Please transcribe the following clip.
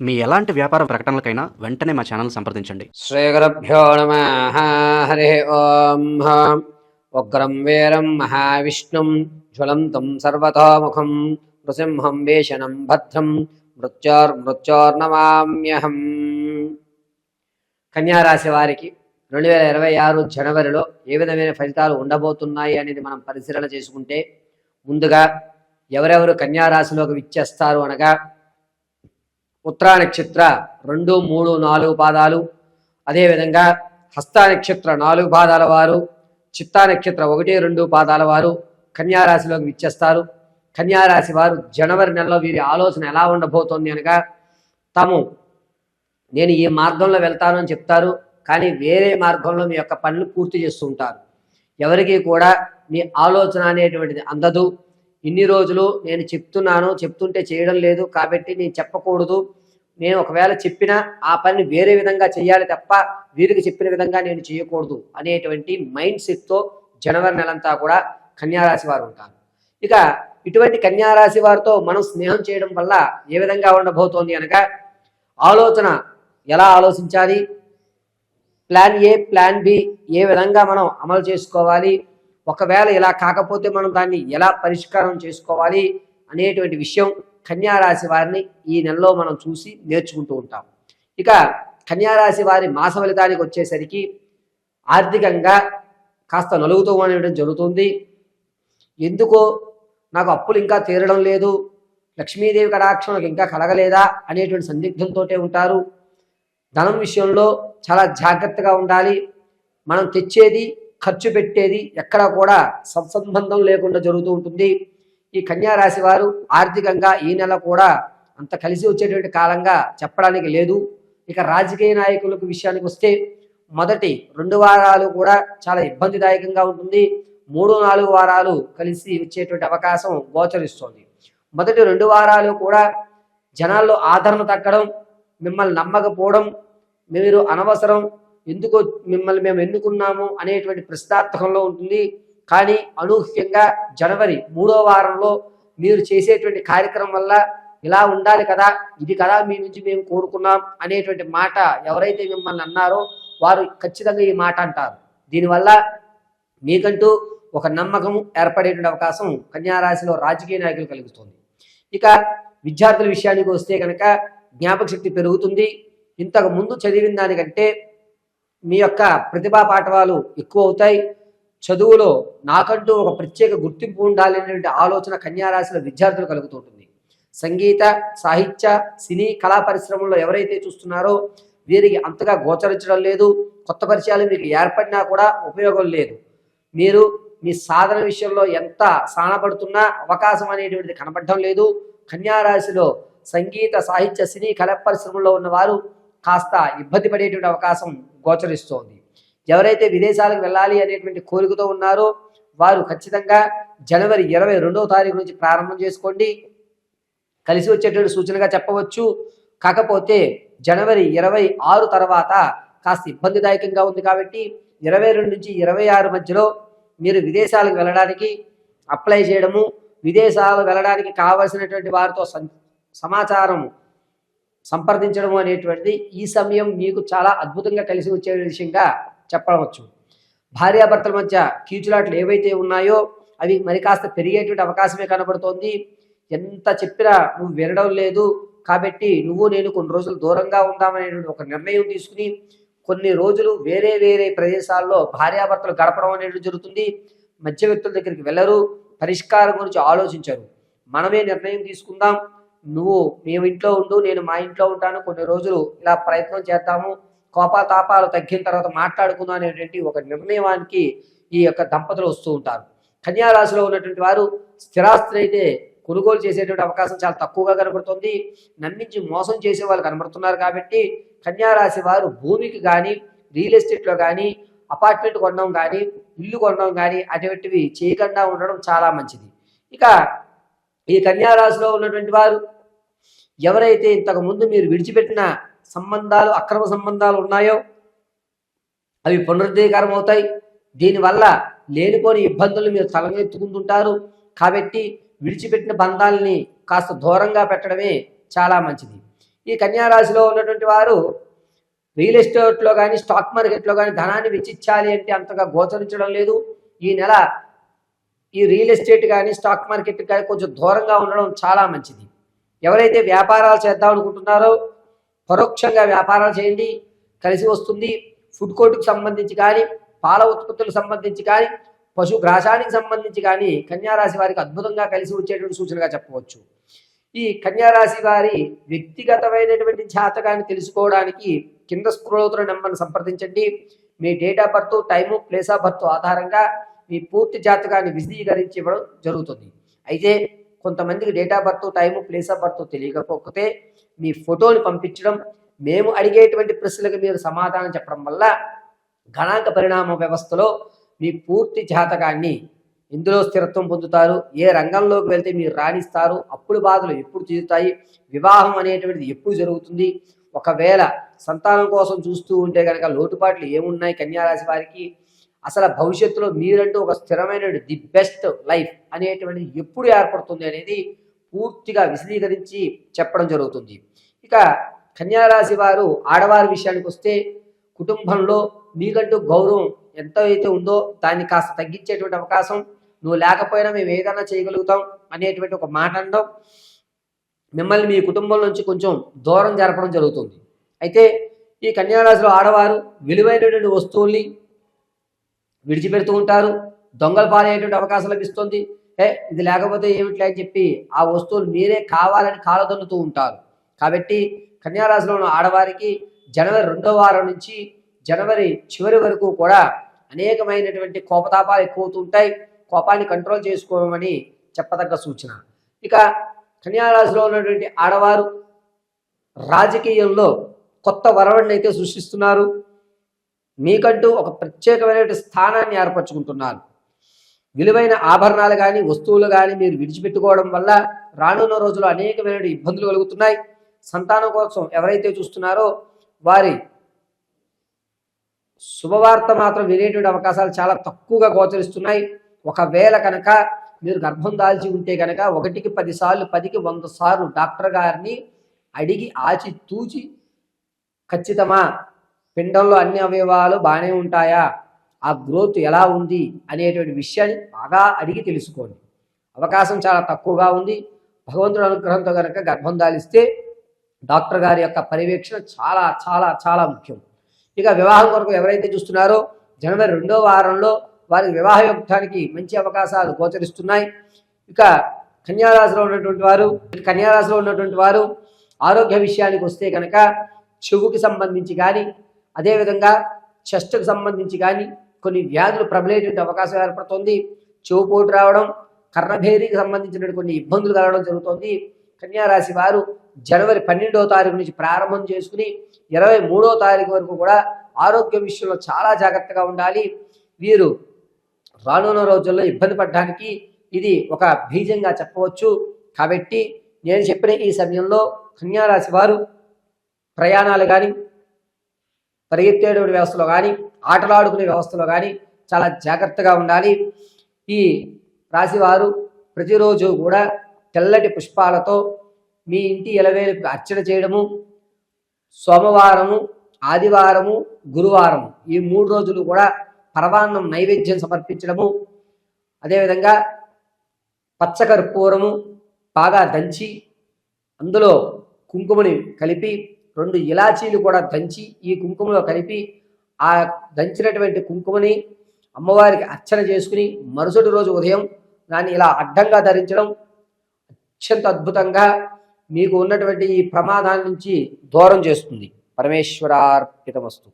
మీ ఎలాంటి వ్యాపార ప్రకటనలకైనా వెంటనే మా ఛానల్ సంప్రదించండి. శ్రీగురుభ్యో నమ. హరి ఓం. ఉగ్రం వీరం మహావిష్ణుం జ్వలంతం సర్వతోముఖం నృసింహం వేషణం భద్రం మృత్యోర్మృత్యోర్నమామ్యహం కన్యారాశి వారికి రెండు వేల ఇరవై ఆరు జనవరిలో ఏ విధమైన ఫలితాలు ఉండబోతున్నాయి అనేది మనం పరిశీలన చేసుకుంటే ముందుగా ఎవరెవరు కన్యారాశిలోకి విచ్చేస్తారు అనగా ఉత్తరా నక్షత్ర రెండు మూడు నాలుగు పాదాలు. అదేవిధంగా హస్త నక్షత్ర నాలుగు పాదాల వారు చిత్తా నక్షత్ర ఒకటి రెండు పాదాల వారు కన్యారాశిలోకి విచ్చేస్తారు. కన్యారాశి వారు జనవరి నెలలో వీరి ఆలోచన ఎలా ఉండబోతోంది అనగా తాము నేను ఈ మార్గంలో వెళ్తాను అని చెప్తారు కానీ వేరే మార్గంలో మీ యొక్క పనులు పూర్తి చేస్తూ ఉంటారు. ఎవరికి కూడా మీ ఆలోచన అనేటువంటిది అందదు. ఇన్ని రోజులు నేను చెప్తున్నాను చెప్తుంటే చేయడం లేదు కాబట్టి నేను చెప్పకూడదు. నేను ఒకవేళ చెప్పినా ఆ పనిని వేరే విధంగా చేయాలి తప్ప వీరికి చెప్పిన విధంగా నేను చేయకూడదు అనేటువంటి మైండ్ సెట్తో జనవరి నెలంతా కూడా కన్యారాశి వారు ఉంటారు. ఇక ఇటువంటి కన్యారాశి వారితో మనం స్నేహం చేయడం వల్ల ఏ విధంగా ఉండబోతోంది అనగా ఆలోచన ఎలా ఆలోచించాలి? ప్లాన్ ఏ ప్లాన్ బి ఏ విధంగా మనం అమలు చేసుకోవాలి? ఒకవేళ ఇలా కాకపోతే మనం దాన్ని ఎలా పరిష్కారం చేసుకోవాలి అనేటువంటి విషయం కన్యారాశి వారిని ఈ నెలలో మనం చూసి నేర్చుకుంటూ ఉంటాం. ఇక కన్యారాశి వారి మాస ఫలితానికి వచ్చేసరికి ఆర్థికంగా కాస్త నలుగుతూ ఉండడం జరుగుతుంది. ఎందుకో నాకు అప్పులు ఇంకా తీరడం లేదు. లక్ష్మీదేవి కటాక్షం నాకు ఇంకా కలగలేదా అనేటువంటి సందిగ్ధంతో ఉంటారు. ధనం విషయంలో చాలా జాగ్రత్తగా ఉండాలి. మనం తెచ్చేది ఖర్చు పెట్టేది ఎక్కడ కూడా సత్సంబంధం లేకుండా జరుగుతూ ఉంటుంది. ఈ కన్యారాశి వారు ఆర్థికంగా ఈ నెల కూడా అంత కలిసి వచ్చేటువంటి కాలంగా చెప్పడానికి లేదు. ఇక రాజకీయ నాయకులకు విషయానికి వస్తే మొదటి రెండు వారాలు కూడా చాలా ఇబ్బందిదాయకంగా ఉంటుంది. మూడు నాలుగు వారాలు కలిసి వచ్చేటువంటి అవకాశం గోచరిస్తోంది. మొదటి రెండు వారాలు కూడా జనాల్లో ఆదరణ తగ్గడం మిమ్మల్ని నమ్మకపోవడం మీరు అనవసరం ఎందుకో మిమ్మల్ని మేము ఎన్నుకున్నాము అనేటువంటి ప్రశ్నార్థకంలో ఉంటుంది. కానీ అనూహ్యంగా జనవరి మూడో వారంలో మీరు చేసేటువంటి కార్యక్రమం వల్ల ఇలా ఉండాలి కదా ఇది కదా మీ నుంచి మేము కోరుకున్నాం అనేటువంటి మాట ఎవరైతే మిమ్మల్ని అన్నారో వారు ఖచ్చితంగా ఈ మాట అంటారు. దీనివల్ల మీకంటూ ఒక నమ్మకం ఏర్పడేటువంటి అవకాశం కన్యారాశిలో రాజకీయ నాయకులు కలుగుతుంది. ఇక విద్యార్థుల విషయానికి వస్తే కనుక జ్ఞాపక శక్తి పెరుగుతుంది. ఇంతకు ముందు చదివిన దానికంటే మీ యొక్క ప్రతిభా పాఠవాలు ఎక్కువ అవుతాయి. చదువులో నాకంటూ ఒక ప్రత్యేక గుర్తింపు ఉండాలి అనేటువంటి ఆలోచన కన్యారాశిలో విద్యార్థులు కలుగుతుంటుంది సంగీత సాహిత్య సినీ కళా పరిశ్రమల్లో ఎవరైతే చూస్తున్నారో వీరికి అంతగా గోచరించడం లేదు. కొత్త పరిచయాలు మీకు ఏర్పడినా కూడా ఉపయోగం లేదు. మీరు మీ సాధన విషయంలో ఎంత సానపడుతున్నా అవకాశం అనేటువంటిది కనపడడం లేదు. కన్యారాశిలో సంగీత సాహిత్య సినీ కళా పరిశ్రమలో ఉన్నవారు కాస్త ఇబ్బంది పడేటువంటి అవకాశం గోచరిస్తోంది. ఎవరైతే విదేశాలకు వెళ్ళాలి అనేటువంటి కోరికతో ఉన్నారో వారు ఖచ్చితంగా జనవరి ఇరవై రెండవ తారీఖు నుంచి ప్రారంభం చేసుకోండి. కలిసి వచ్చేటువంటి సూచనగా చెప్పవచ్చు. కాకపోతే జనవరి ఇరవై ఆరు తర్వాత కాస్త ఇబ్బందిదాయకంగా ఉంది కాబట్టి ఇరవై రెండు నుంచి ఇరవై ఆరు మధ్యలో మీరు విదేశాలకు వెళ్ళడానికి అప్లై చేయడము విదేశాలు వెళ్ళడానికి కావలసినటువంటి వారితో సం- సమాచారం సంప్రదించడం అనేటువంటిది ఈ సమయం మీకు చాలా అద్భుతంగా కలిసి వచ్చే విషయంగా చెప్పవచ్చు. భార్యాభర్తల మధ్య కీచులాట్లు ఏవైతే ఉన్నాయో అవి మరి కాస్త పెరిగేటువంటి అవకాశమే కనబడుతోంది. ఎంత చెప్పినా నువ్వు వినడం లేదు. కాబట్టి నువ్వు నేను కొన్ని రోజులు దూరంగా ఉందామనేటువంటి ఒక నిర్ణయం తీసుకుని కొన్ని రోజులు వేరే వేరే ప్రదేశాల్లో భార్యాభర్తలు గడపడం అనేది జరుగుతుంది. మధ్య వ్యక్తుల దగ్గరికి వెళ్ళరు పరిష్కారం గురించి ఆలోచించరు. మనమే నిర్ణయం తీసుకుందాం. నువ్వు మేము ఇంట్లో ఉండు నేను మా ఇంట్లో ఉంటాను కొన్ని రోజులు ఇలా ప్రయత్నం చేద్దాము కోపాతాపాలు తగ్గిన తర్వాత మాట్లాడుకుందాం అనేటువంటి ఒక నిర్ణయానికి ఈ యొక్క దంపతులు వస్తూ ఉంటారు. కన్యారాశిలో ఉన్నటువంటి వారు స్థిరాస్తులు అయితే కొనుగోలు చేసేటువంటి అవకాశం చాలా తక్కువగా కనబడుతుంది. నమ్మించి మోసం చేసే వాళ్ళు కనబడుతున్నారు కాబట్టి కన్యారాశి వారు భూమికి కానీ రియల్ ఎస్టేట్లో కానీ అపార్ట్మెంట్ కొనడం కానీ ఇల్లు కొనడం కానీ అటువంటివి చేయకుండా ఉండడం చాలా మంచిది. ఇక ఈ కన్యారాశిలో ఉన్నటువంటి వారు ఎవరైతే ఇంతకు ముందు మీరు విడిచిపెట్టిన సంబంధాలు అక్రమ సంబంధాలు ఉన్నాయో అవి పునరుద్ధీకారం అవుతాయి. దీనివల్ల లేనిపోని ఇబ్బందులు మీరు తలనెత్తుకుంటుంటారు కాబట్టి విడిచిపెట్టిన బంధాలని కాస్త దూరంగా పెట్టడమే చాలా మంచిది. ఈ కన్యారాశిలో ఉన్నటువంటి వారు రియల్ ఎస్టేట్లో కానీ స్టాక్ మార్కెట్లో కానీ ధనాన్ని వెచ్చించాలి అంటే అంతగా గోచరించడం లేదు. ఈ నెల ఈ రియల్ ఎస్టేట్ కానీ స్టాక్ మార్కెట్ కానీ కొంచెం దూరంగా ఉండడం చాలా మంచిది. ఎవరైతే వ్యాపారాలు చేద్దాం అనుకుంటున్నారో పరోక్షంగా వ్యాపారాలు చేయండి. కలిసి వస్తుంది. ఫుడ్ కోర్టుకు సంబంధించి కానీ పాల ఉత్పత్తులకు సంబంధించి కానీ పశు గ్రాసానికి సంబంధించి కానీ కన్యారాశి వారికి అద్భుతంగా కలిసి వచ్చేటువంటి సూచనగా చెప్పవచ్చు. ఈ కన్యారాశి వారి వ్యక్తిగతమైనటువంటి జాతకాన్ని తెలుసుకోవడానికి కింద స్క్రోల్ అవుతున్న నెంబర్ను సంప్రదించండి. మీ date of birth time place of birth ఆధారంగా మీ పూర్తి జాతకాన్ని విశదీకరించి ఇవ్వడం జరుగుతుంది. అయితే కొంతమందికి date of birth time place of birth తెలియకపోతే మీ ఫోటోని పంపించడం మేము అడిగేటువంటి ప్రశ్నలకు మీరు సమాధానం చెప్పడం వల్ల గణాంక పరిణామ వ్యవస్థలో మీ పూర్తి జాతకాన్ని ఇందులో స్థిరత్వం పొందుతారు. ఏ రంగంలోకి వెళ్తే మీరు రాణిస్తారు అప్పుడు బాధలు ఎప్పుడు తీరుతాయి వివాహం అనేటువంటిది ఎప్పుడు జరుగుతుంది ఒకవేళ సంతానం కోసం చూస్తూ ఉంటే కనుక లోటుపాట్లు ఏమున్నాయి కన్యారాశి వారికి? అసలు భవిష్యత్తులో మీరంటూ ఒక స్థిరమైన ది బెస్ట్ లైఫ్ అనేటువంటిది ఎప్పుడు ఏర్పడుతుంది అనేది పూర్తిగా విశదీకరించి చెప్పడం జరుగుతుంది. ఇక కన్యారాశి వారు ఆడవారి విషయానికి వస్తే కుటుంబంలో మీకంటూ గౌరవం ఎంత అయితే ఉందో దాన్ని కాస్త తగ్గించేటువంటి అవకాశం నువ్వు లేకపోయినా మేము ఏదైనా చేయగలుగుతాం అనేటువంటి ఒక మాట అనడం మిమ్మల్ని మీ కుటుంబం నుంచి కొంచెం దూరం జరపడం జరుగుతుంది. అయితే ఈ కన్యారాశిలో ఆడవారు విలువైనటువంటి వస్తువుల్ని విడిచిపెడుతూ ఉంటారు. దొంగలు పాలయ్యేటువంటి అవకాశం లభిస్తుంది. ఏ ఇది లేకపోతే ఏమిట్లే అని చెప్పి ఆ వస్తువులు మీరే కావాలని కాలదన్నుతూ ఉంటారు. కాబట్టి కన్యారాశిలో ఉన్న ఆడవారికి జనవరి రెండో వారం నుంచి జనవరి చివరి వరకు కూడా అనేకమైనటువంటి కోపతాపాలు ఎక్కువవుతూ ఉంటాయి. కోపాన్ని కంట్రోల్ చేసుకోమని చెప్పదగ్గ సూచన. ఇక కన్యారాశిలో ఉన్నటువంటి ఆడవారు రాజకీయంలో కొత్త వరవడిని అయితే సృష్టిస్తున్నారు. మీకంటూ ఒక ప్రత్యేకమైనటువంటి స్థానాన్ని ఏర్పరచుకుంటున్నారు విలువైన ఆభరణాలు కానీ వస్తువులు కానీ మీరు విడిచిపెట్టుకోవడం వల్ల రానున్న రోజుల్లో అనేకమైన ఇబ్బందులు కలుగుతున్నాయి. సంతానం కోసం ఎవరైతే చూస్తున్నారో వారి శుభవార్త మాత్రం వినేటువంటి అవకాశాలు చాలా తక్కువగా గోచరిస్తున్నాయి. ఒకవేళ కనుక మీరు గర్భం దాల్చి ఉంటే కనుక ఒకటికి పది సార్లు పదికి వంద సార్లు డాక్టర్ గారిని అడిగి ఆచి తూచి ఖచ్చితమా పిండంలో అన్ని అవయవాలు బాగానే ఉంటాయా? ఆ గ్రోత్ ఎలా ఉంది? అనేటువంటి విషయాన్ని బాగా అడిగి తెలుసుకోండి. అవకాశం చాలా తక్కువగా ఉంది. భగవంతుడు అనుగ్రహంతో కనుక గర్భం దాలిస్తే డాక్టర్ గారి యొక్క పర్యవేక్షణ చాలా చాలా చాలా ముఖ్యం. ఇక వివాహం కొరకు ఎవరైతే చూస్తున్నారో జనవరి రెండో వారంలో వారికి వివాహ యుద్ధానికి మంచి అవకాశాలు గోచరిస్తున్నాయి. ఇక కన్యారాశిలో ఉన్నటువంటి వారు కన్యారాశిలో ఉన్నటువంటి వారు ఆరోగ్య విషయానికి వస్తే కనుక చెవుకి సంబంధించి కానీ అదేవిధంగా చెస్ట్కి సంబంధించి కానీ కొన్ని వ్యాధులు ప్రబలేటువంటి అవకాశం ఏర్పడుతుంది. చెవుపోటు రావడం కర్ణభేరికి సంబంధించిన కొన్ని ఇబ్బందులు కలగడం జరుగుతుంది. కన్యారాశి వారు జనవరి పన్నెండవ తారీఖు నుంచి ప్రారంభం చేసుకుని ఇరవై మూడవ తారీఖు వరకు కూడా ఆరోగ్య విషయంలో చాలా జాగ్రత్తగా ఉండాలి. వీరు రానున్న రోజుల్లో ఇబ్బంది పడడానికి ఇది ఒక బీజంగా చెప్పవచ్చు. కాబట్టి నేను చెప్పిన ఈ సమయంలో కన్యారాశి వారు ప్రయాణాలు కానీ పరిగెత్తేడు వ్యవస్థలో కానీ ఆటలాడుకునే వ్యవస్థలో కానీ చాలా జాగ్రత్తగా ఉండాలి. ఈ రాశివారు ప్రతిరోజు కూడా తెల్లటి పుష్పాలతో మీ ఇంటి ఎలవేలకు అర్చన చేయడము సోమవారము ఆదివారము గురువారము ఈ మూడు రోజులు కూడా పరవాన్నం నైవేద్యం సమర్పించడము అదేవిధంగా పచ్చకర్పూరము బాగా దంచి అందులో కుంకుమని కలిపి రెండు ఇలాచీలు కూడా దంచి ఈ కుంకుమలో కలిపి ఆ దంచినటువంటి కుంకుమని అమ్మవారికి అర్చన చేసుకుని మరుసటి రోజు ఉదయం దాన్ని ఇలా అడ్డంగా ధరించడం అత్యంత అద్భుతంగా మీకు ఉన్నటువంటి ఈ ప్రమాదాల నుంచి దూరం చేస్తుంది. పరమేశ్వరార్పితమస్తు.